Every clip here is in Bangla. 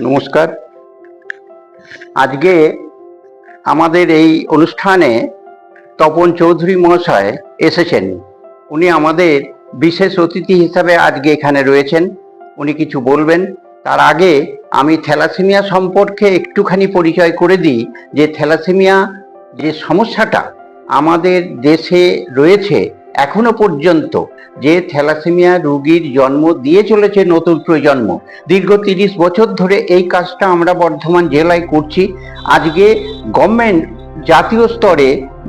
নমস্কার। আজকে আমাদের এই অনুষ্ঠানে তপন চৌধুরী মহাশয় এসেছেন। উনি আমাদের বিশেষ অতিথি হিসাবে আজকে এখানে রয়েছেন। উনি কিছু বলবেন। তার আগে আমি থ্যালাসেমিয়া সম্পর্কে একটুখানি পরিচয় করে দিই, যে থ্যালাসেমিয়া যে সমস্যাটা আমাদের দেশে রয়েছে এখনও পর্যন্ত যে থ্যালাসেমিয়া রুগীর জন্ম দিয়ে চলেছে নতুন প্রজন্ম, দীর্ঘ তিরিশ বছর ধরে এই কাজটা আমরা বর্ধমান জেলায় করছি। আজকে গভর্নমেন্ট জাতীয় স্তরে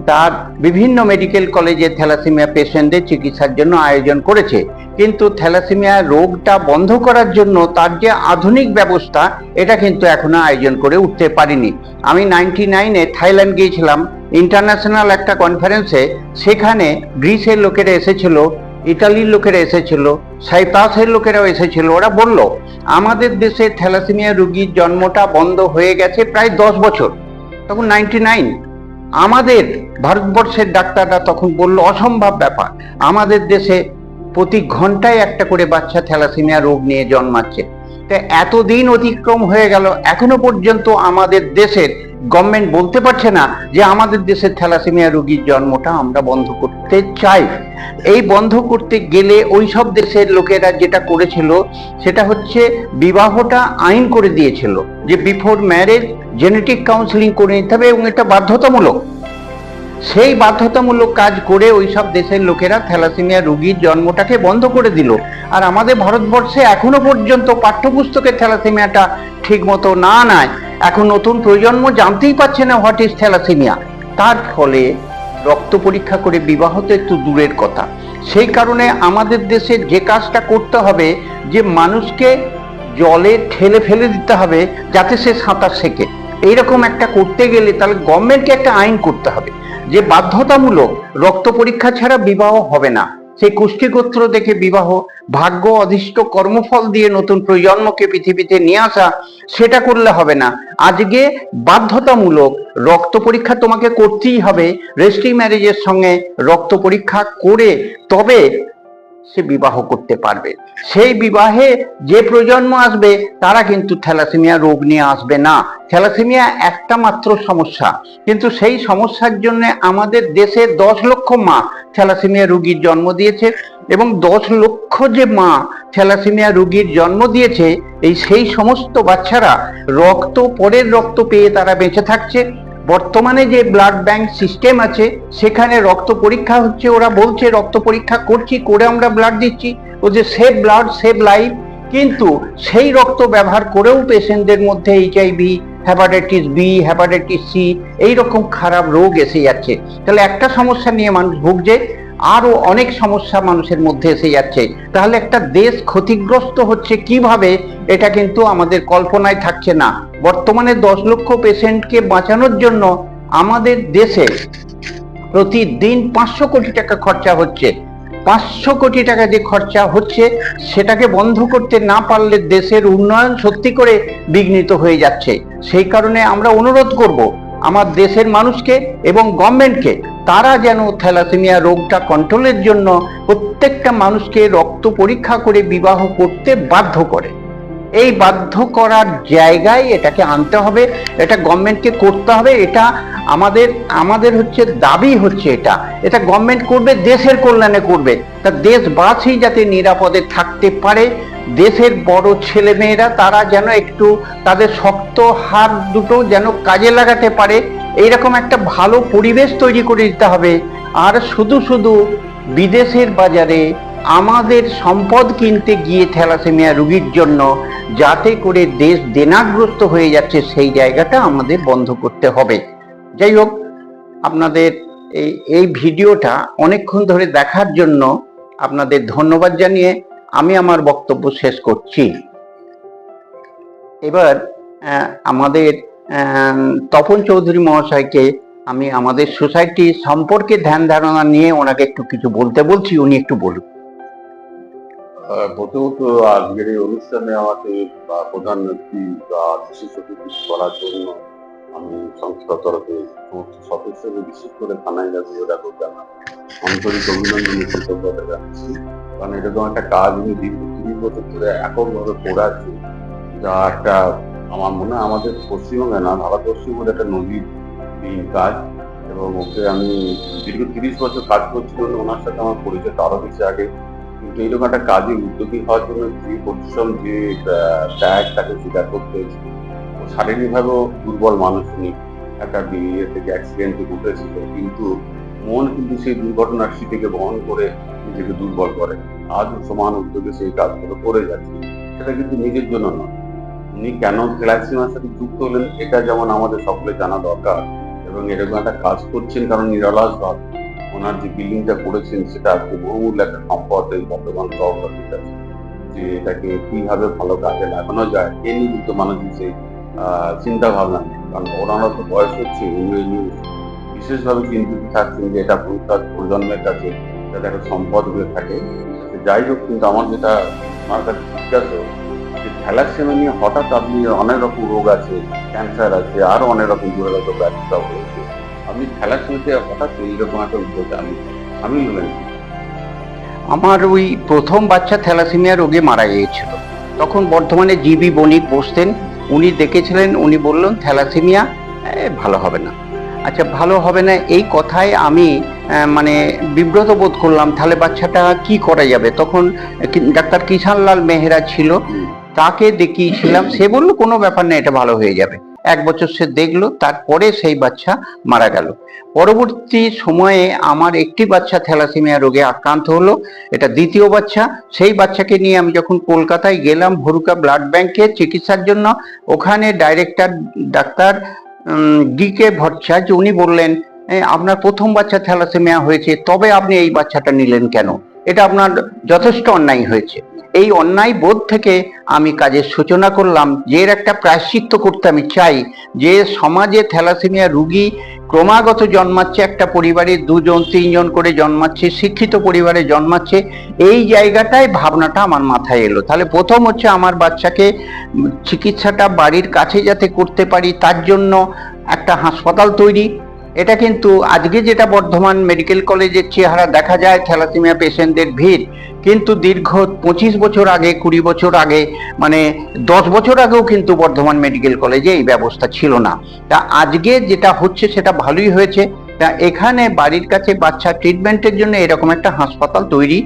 তার বিভিন্ন মেডিকেল কলেজে থ্যালাসেমিয়া পেশেন্টদের চিকিৎসার জন্য আয়োজন করেছে। কিন্তু থ্যালাসেমিয়া রোগটা বন্ধ করার জন্য তার যে আধুনিক ব্যবস্থা, এটা কিন্তু এখনও আয়োজন করে উঠতে পারিনি। আমি নাইনটি নাইনে থাইল্যান্ড গিয়েছিলাম ইন্টারন্যাশনাল একটা কনফারেন্সে সেখানে গ্রিসের লোকেরা এসেছিল ইটালির লোকেরা এসেছিল, সাইপ্রাসের লোকেরাও এসেছিল, ওরা বলল, আমাদের দেশে থ্যালাসেমিয়া রুগীর জন্মটা বন্ধ হয়ে গেছে প্রায় দশ বছর। তখন নাইনটি নাইন আমাদের ভারতবর্ষের ডাক্তাররা তখন বলল, অসম্ভব ব্যাপার। আমাদের দেশে প্রতি ঘন্টায় একটা করে বাচ্চা থ্যালাসেমিয়া রোগ নিয়ে জন্মাচ্ছে। তা এতদিন অতিক্রম হয়ে গেল, এখনও পর্যন্ত আমাদের দেশের গভর্নমেন্ট বলতে পারছে না যে আমাদের দেশের থ্যালাসেমিয়া রোগীর জন্মটা আমরা বন্ধ করতে চাই। এই বন্ধ করতে গেলে ওই সব দেশের লোকেরা যেটা করেছিল, সেটা হচ্ছে বিবাহটা আইন করে দিয়েছিল যে বিফোর ম্যারেজ জেনেটিক কাউন্সিলিং করে নিতে হবে এবং এটা বাধ্যতামূলক। সেই বাধ্যতামূলক কাজ করে ওই সব দেশের লোকেরা থ্যালাসেমিয়া রুগীর জন্মটাকে বন্ধ করে দিল। আর আমাদের ভারতবর্ষে এখনও পর্যন্ত পাঠ্যপুস্তকের থ্যালাসেমিয়াটা ঠিক মতো না নেয় এখন নতুন প্রজন্ম জানতেই পারছে না হোয়াট ইজ থ্যালাসেমিয়া। তার ফলে রক্ত পরীক্ষা করে বিবাহ তো একটু দূরের কথা। সেই কারণে আমাদের দেশে যে কাজটা করতে হবে, যে মানুষকে জলে ঠেলে ফেলে দিতে হবে, যাতে সে সাঁতার শেখে। এইরকম একটা করতে গেলে তাহলে গভর্নমেন্টকে একটা আইন করতে হবে। যে বাধ্যতামূলক রক্ত পরীক্ষা ছাড়া বিবাহ হবে না। সেই কুষ্ঠিগোত্র দেখে বিবাহ ভাগ্য অধিষ্ট কর্মফল দিয়ে নতুন প্রজন্মকে পৃথিবীতে নিয়ে আসা, সেটা করলে হবে না। আজকে বাধ্যতামূলক রক্ত পরীক্ষা তোমাকে করতেই হবে। রেজিস্ট্রি ম্যারেজের সঙ্গে রক্ত পরীক্ষা করে তবে সে বিবাহ করতে পারবে। সেই বিবাহে যে প্রজন্ম আসবে, তারা কিন্তু থ্যালাসেমিয়া রোগ নিয়ে আসবে না। থ্যালাসেমিয়া একটা মাত্র সমস্যা। কিন্তু সেই সমস্যার জন্য আমাদের দেশে দশ লক্ষ মা থ্যালাসেমিয়া রুগীর জন্ম দিয়েছে এবং দশ লক্ষ যে মা থ্যালাসেমিয়া রুগীর জন্ম দিয়েছে, এই সেই সমস্ত বাচ্চারা রক্ত, পরের রক্ত পেয়ে তারা বেঁচে থাকছে। বর্তমানে যে ব্লাড ব্যাংক সিস্টেম আছে, সেখানে রক্ত পরীক্ষা হচ্ছে, ওরা বলছে রক্ত পরীক্ষা করছি, করে আমরা ব্লাড দিচ্ছি। ও যে সেভ ব্লাড সেভ লাইফ কিন্তু সেই রক্ত ব্যবহার করেও পেশেন্টদের মধ্যে HIV hepatitis B hepatitis C এইরকম খারাপ রোগ এসে যাচ্ছে। তাহলে একটা সমস্যা নিয়ে মানুষ ভুগছে আরও অনেক সমস্যা মানুষের মধ্যে এসে যাচ্ছে। তাহলে একটা দেশ ক্ষতিগ্রস্ত হচ্ছে কীভাবে, এটা কিন্তু আমাদের কল্পনায় থাকছে না। বর্তমানে দশ লক্ষ পেশেন্টকে বাঁচানোর জন্য আমাদের দেশে প্রতিদিন পাঁচশো কোটি টাকা খরচা হচ্ছে। পাঁচশো কোটি টাকা যে খরচা হচ্ছে, সেটাকে বন্ধ করতে না পারলে দেশের উন্নয়ন সত্যি করে বিঘ্নিত হয়ে যাচ্ছে। সেই কারণে আমরা অনুরোধ করব, আমার দেশের মানুষকে এবং গভর্নমেন্টকে তারা যেন থ্যালাসেমিয়া রোগটা কন্ট্রোলের জন্য প্রত্যেকটা মানুষকে রক্ত পরীক্ষা করে বিবাহ করতে বাধ্য করে। এই বাধ্য করার জায়গায় এটাকে আনতে হবে, এটা গভর্নমেন্টকে করতে হবে, এটা আমাদের আমাদের হচ্ছে দাবি হচ্ছে এটা। এটা গভর্নমেন্ট করবে, দেশের কল্যাণে করবে। তা দেশবাসী যাতে নিরাপদে থাকতে পারে, দেশের বড় ছেলেমেয়েরা তারা যেন একটু তাদের শক্ত হাত দুটো যেন কাজে লাগাতে পারে এইরকম একটা ভালো পরিবেশ তৈরি করে দিতে হবে। আর শুধু শুধু বিদেশের বাজারে আমাদের সম্পদ কিনতে গিয়ে থ্যালাসেমিয়া রুগীর জন্য যাতে করে দেশ দেনাগ্রস্ত হয়ে যাচ্ছে, সেই জায়গাটা আমাদের বন্ধ করতে হবে। যাই হোক, আপনাদের এই এই ভিডিওটা অনেকক্ষণ ধরে দেখার জন্য আপনাদের ধন্যবাদ জানিয়ে আমি আমার বক্তব্য শেষ করছি। এবার আমাদের তপন চৌধুরী মহাশয়কে আমি আমাদের সোসাইটি সম্পর্কে ধ্যান ধারণা নিয়ে ওনাকে একটু কিছু বলতে বলছি, উনি একটু বলুন। প্রথমত আজকের এই অনুষ্ঠানে আমাকে প্রধান নেত্রী বা বিশেষ অতিথি করার জন্য আমি সংস্থার তরফে সমস্ত সদস্যদের বিশেষ করে থানায় যাবে ওরা জানা আন্তরিক অভিনন্দন কৃতজ্ঞতা জানাচ্ছি। কারণ এটা তো একটা কাজ, উনি দীর্ঘ তিরিশ বছর ধরে এককভাবে করে যা একটা আমার মনে হয় আমাদের পশ্চিমবঙ্গে না, ভারতবর্ষের একটা নদীর কাজ এবং ওকে আমি দীর্ঘ তিরিশ বছর কাজ করছি বলে ওনার সাথে আমার পরিচয় আরও বেশি আগে। কিন্তু এইরকম একটা কাজে উদ্যোগী হওয়ার জন্য যে পরিশ্রম, যে ত্যাগ তাকে স্বীকার করতে হয়েছে। ও শারীরিকভাবেও দুর্বল মানুষ উনি। একটা বিয়ে থেকে অ্যাক্সিডেন্টে উঠেছিল কিন্তু মন কিন্তু সেই দুর্ঘটনার স্মৃতিকে বহন করে নিজেকে দুর্বল করে। আজও সমান উদ্যোগে সেই কাজগুলো করে যাচ্ছে। সেটা কিন্তু নিজের জন্য নয়। উনি কেন থ্যালাসিমার সাথে যুক্ত হলেন, এটা যেমন আমাদের সকলে জানা দরকার। এবং এরকম একটা কাজ করছেন কারণ নিরালাস ভাব। ওনার যে বিল্ডিংটা করেছেন, সেটা আজকে বহুমূল্য একটা সম্পদ এই বর্তমান কাছে যে এটাকে কীভাবে ভালো কাজে লাগানো যায়, এ নিয়ে কিন্তু মানুষের সেই চিন্তা ভাবনা নেই। কারণ ওনারা তো বয়স হচ্ছে বিশেষভাবে চিন্তিত থাকছেন যে এটা ভবিষ্যৎ প্রজন্মের কাছে যাতে একটা সম্পদ হয়ে থাকে। যাই হোক, কিন্তু আমার যেটা আমার কাছে জিজ্ঞাসা থ্যালাসেমিয়া হঠাৎ আপনি অনেক রকম রোগ আছে ক্যান্সার আছে আরও অনেক রকম দুরারোগ্য হয়েছে। আপনি থ্যালাসেমিয়াতে হঠাৎ এইরকম একটা উদ্যোগে আমি আমি আমার ওই প্রথম বাচ্চা থ্যালাসেমিয়া রোগে মারা গিয়েছিল। তখন বর্ধমানে জিবি বণিক বসতেন উনি দেখেছিলেন উনি বললেন থ্যালাসেমিয়া ভালো হবে না। আচ্ছা ভালো হবে না এই কথায় আমি মানে বিব্রত বোধ করলাম তাহলে বাচ্চাটা কি করা যাবে? তখন ডাক্তার কিষানলাল মেহরা ছিল তাকে দেখিয়েছিলাম, সে বলল, কোনো ব্যাপার না, এটা ভালো হয়ে যাবে। এক বছর সে দেখল, তারপরে সেই বাচ্চা মারা গেল। পরবর্তী সময়ে আমার একটি বাচ্চা থ্যালাসেমিয়া রোগে আক্রান্ত হলো, এটা দ্বিতীয় বাচ্চা। সেই বাচ্চাকে নিয়ে আমি যখন কলকাতায় গেলাম, ভরুকা ব্লাড ব্যাংকে চিকিৎসার জন্য, ওখানে director, doctor D K Bhattacharya, উনি বললেন আপনার প্রথম বাচ্চা থ্যালাসেমিয়া হয়েছে, তবে আপনি এই বাচ্চাটা নিলেন কেন? এটা আপনার যথেষ্ট অন্যায় হয়েছে। এই অন্যায় বোধ থেকে আমি কাজের সূচনা করলাম। যে এর একটা প্রায়শ্চিত্ত করতে আমি চাই। যে সমাজে থ্যালাসেমিয়া রুগী ক্রমাগত জন্মাচ্ছে, একটা পরিবারে দুজন, তিনজন করে জন্মাচ্ছে, শিক্ষিত পরিবারে জন্মাচ্ছে, এই জায়গাটায় ভাবনাটা আমার মাথায় এলো। তাহলে প্রথম হচ্ছে আমার বাচ্চাকে চিকিৎসাটা বাড়ির কাছে যাতে করতে পারি, তার জন্য একটা হাসপাতাল তৈরি। এটা কিন্তু আজকে যেটা বর্ধমান মেডিকেল কলেজের চেহারা দেখা যায়, থ্যালাসেমিয়া পেশেন্টদের ভিড়। কিন্তু দীর্ঘ পঁচিশ বছর আগে, কুড়ি বছর আগে মানে দশ বছর আগেও কিন্তু বর্ধমান মেডিকেল কলেজে এই ব্যবস্থা ছিল না। তা আজকে যেটা হচ্ছে সেটা ভালোই হয়েছে। তা এখানে বাড়ির কাছে বাচ্চা ট্রিটমেন্টের জন্য এরকম একটা হাসপাতাল তৈরি।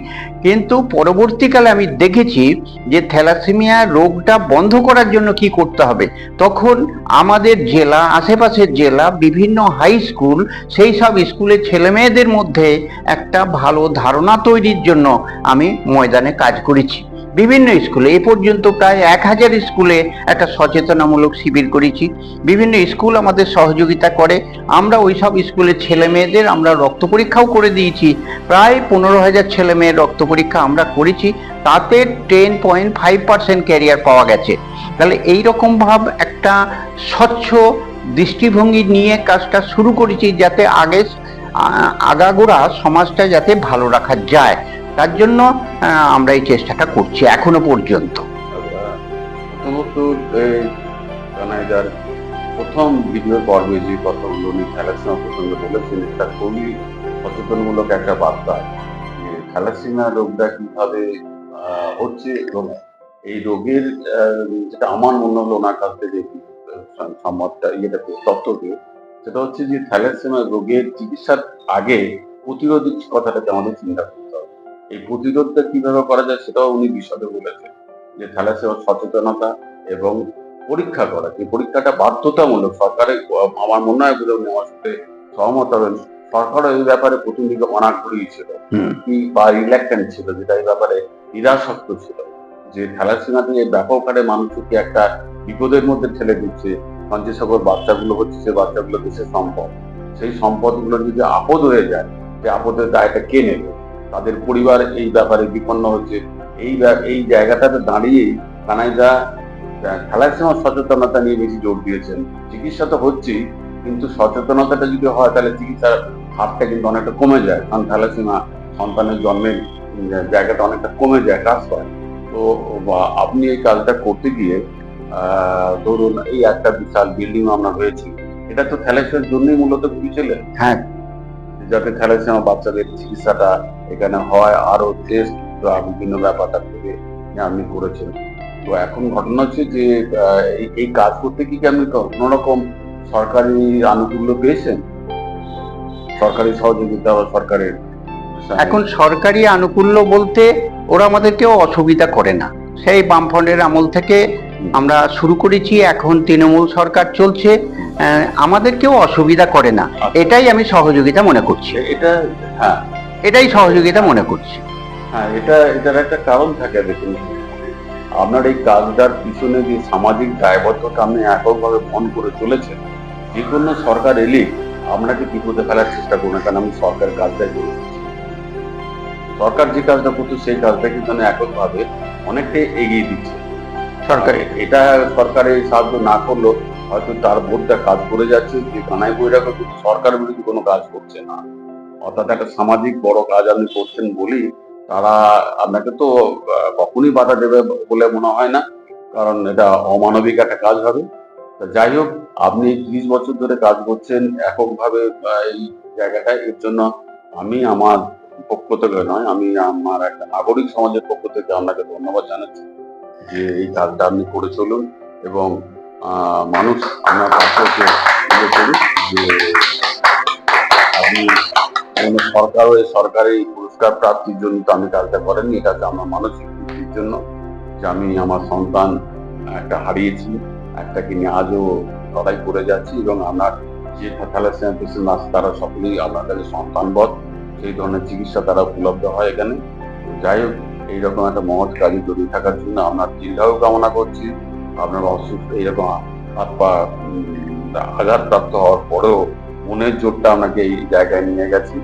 কিন্তু পরবর্তীকালে আমি দেখেছি যে থ্যালাসেমিয়া রোগটা বন্ধ করার জন্য কি করতে হবে। তখন আমাদের জেলা, আশেপাশের জেলা, বিভিন্ন হাই স্কুল সেই সব স্কুলের ছেলে মেয়েদের মধ্যে একটা ভালো ধারণা তৈরির জন্য আমি ময়দানে কাজ করেছি। বিভিন্ন স্কুলে, এ পর্যন্ত প্রায় এক হাজার স্কুলে একটা সচেতনামূলক শিবির করেছি। বিভিন্ন স্কুল আমাদের সহযোগিতা করে। আমরা ওই সব স্কুলের ছেলে মেয়েদের আমরা রক্ত পরীক্ষাও করে দিয়েছি। প্রায় পনেরো হাজার ছেলে মেয়ের রক্ত পরীক্ষা আমরা করেছি। তাতে ten point five percent carrier পাওয়া গেছে। তাহলে এই ভাব একটা স্বচ্ছ দৃষ্টিভঙ্গি নিয়ে কাজটা শুরু করেছি যাতে আগে আগাগোড়া সমাজটা যাতে ভালো রাখা যায়। তার জন্য আমরা এই চেষ্টাটা করছি এখনও পর্যন্ত। প্রথম ভিডিও পর্বে যে কথাগুলো উনি থ্যালাসিমা প্রসঙ্গে বলেছেন এটা খুবই সচেতনমূলক একটা বার্তা থ্যালাসিমা রোগটা কীভাবে হচ্ছে এবং এই রোগের যেটা আমার মনে হলো ওনার কাছ থেকে সম্মতটা ইয়েটা পেয়ে, তথ্য সেটা হচ্ছে যে থ্যালাসিমা রোগের চিকিৎসার আগে প্রতিরোধের কথাটাকে আমাদের চিন্তা করতে এই প্রতিরোধটা কীভাবে করা যায় সেটাও উনি বিশদে বলেছেন। যে থ্যালাসেমিয়ার সচেতনতা এবং পরীক্ষা করা। যে পরীক্ষাটা বাধ্যতামূলক। সরকারের আমার মনে হয় বলে উনি আমার সাথে সহমত হবেন। সরকারও এই ব্যাপারে প্রথম দিকে করিয়েছিল হুম। কি বা রিল্যাক্টেন্ট ছিল যেটা এই ব্যাপারে নিরাসক্ত ছিল। যে থ্যালাসেমিয়া থেকে ব্যাপক হারে মানুষকে একটা বিপদের মধ্যে ঠেলে দিচ্ছে। কারণ যে সকল বাচ্চাগুলো হচ্ছে সে বাচ্চাগুলো দেশের সম্পদ। সেই সম্পদগুলো যদি আপদ হয়ে যায় সে আপদের দায়টা কে নেবে? তাদের পরিবার এই ব্যাপারে বিপন্ন হচ্ছে এই এই জায়গাটাতে দাঁড়িয়েই কানাইদা থ্যালাসেমিয়া সচেতনতা নিয়ে বেশি জোর দিয়েছেন। চিকিৎসা তো হচ্ছেই, কিন্তু সচেতনতাটা যদি হয়, তাহলে চিকিৎসার হারটা কিন্তু অনেকটা কমে যায়। কারণ থ্যালাসেমিয়া সন্তানের জন্মের জায়গাটা অনেকটা কমে যায়, কাজ পায় তো আপনি এই কাজটা করতে গিয়ে ধরুন এই একটা বিশাল বিল্ডিং আমরা হয়েছি। এটা তো থ্যালাসেমিয়ার জন্যই মূলত করেছিলেন হ্যাঁ যাতে থ্যালাসেমিয়া বাচ্চাদের চিকিৎসাটা এখানে হয় আরও টেস্ট বা বিভিন্ন ব্যাপারটা থেকে আপনি করেছেন। তো এখন ঘটনা হচ্ছে যে এই- কাজ করতে কি আপনি কোনো রকম সরকারি আনুকূল্য পেয়েছেন? সরকারি সহযোগিতা বা সরকারের এখন সরকারি আনুকূল্য বলতে ওরা আমাদেরকেও অসুবিধা করে না। সেই বামফ্রন্টের আমল থেকে আমরা শুরু করেছি এখন তৃণমূল সরকার চলছে। আহ, আমাদেরকেও অসুবিধা করে না। এটাই আমি সহযোগিতা মনে করছি। এটা হ্যাঁ। এটাই সহযোগিতা মনে করছি। হ্যাঁ এটা এটার একটা কারণ থাকে দেখুন। আপনার এই কাজটার পিছনে যে সামাজিক দায়বদ্ধতা আপনি এককভাবে বহন করে চলেছেন যে কোনো সরকার এলে আপনাকে বিপদে ফেলার চেষ্টা করবে কারণ আমি সরকার কাজটাই করে সরকার যে কাজটা করছে সেই কাজটা কিন্তু আমি এককভাবে অনেকটাই এগিয়ে দিচ্ছে। সরকারি এটা সরকারের সাহায্য না করলেও হয়তো তার বোর্ডটা কাজ করে যাচ্ছে, যে কানাই বৈরাগ্য কিন্তু সরকার বিরোধী কোনো কাজ করছে না। অর্থাৎ একটা সামাজিক বড় কাজ আপনি করছেন বলি, তারা আপনাকে তো কখনই বাধা দেবে বলে মনে হয় না, কারণ এটা অমানবিক একটা কাজ হবে। যাই হোক, আপনি ত্রিশ বছর ধরে কাজ করছেন, এককভাবে এই জায়গাটায় এর জন্য আমি আমার পক্ষ থেকে নয়, আমি আমার একটা নাগরিক সমাজের পক্ষ থেকে আপনাকে ধন্যবাদ জানাচ্ছি যে এই কাজটা আপনি করে চলুন এবং মানুষ আপনার কাছে ইয়ে করুন যে আপনি কোনো সরকার হয়ে সরকারি পুরস্কার প্রাপ্তির জন্য তো আমি কাজটা করেননি, এটা হচ্ছে আমার মানসিক তৃপ্তির জন্য যে আমি আমার সন্তান একটা হারিয়েছি, একটাকে নিয়ে আজও লড়াই করে যাচ্ছি এবং আমার যে থ্যালাসেমিয়া পেশেন্ট আছে তারা সকলেই আপনার কাছে সন্তানবধ সেই ধরনের চিকিৎসা তারা উপলব্ধ হয় এখানে। যাই হোক, এইরকম একটা মহৎ কাজে জড়িয়ে থাকার জন্য আপনার দীর্ঘায়ু কামনা করছি। আপনার অসুস্থ, এইরকম হাত পা আঘাতপ্রাপ্ত হওয়ার পরেও মনের জোরটা আপনাকে এই জায়গায় নিয়ে গেছি।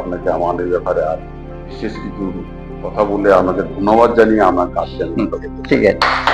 আপনাকে আমাদের ব্যাপারে আর বিশেষ কিছু কথা বলে আপনাকে ধন্যবাদ জানিয়ে আমার কাজ ঠিক আছে।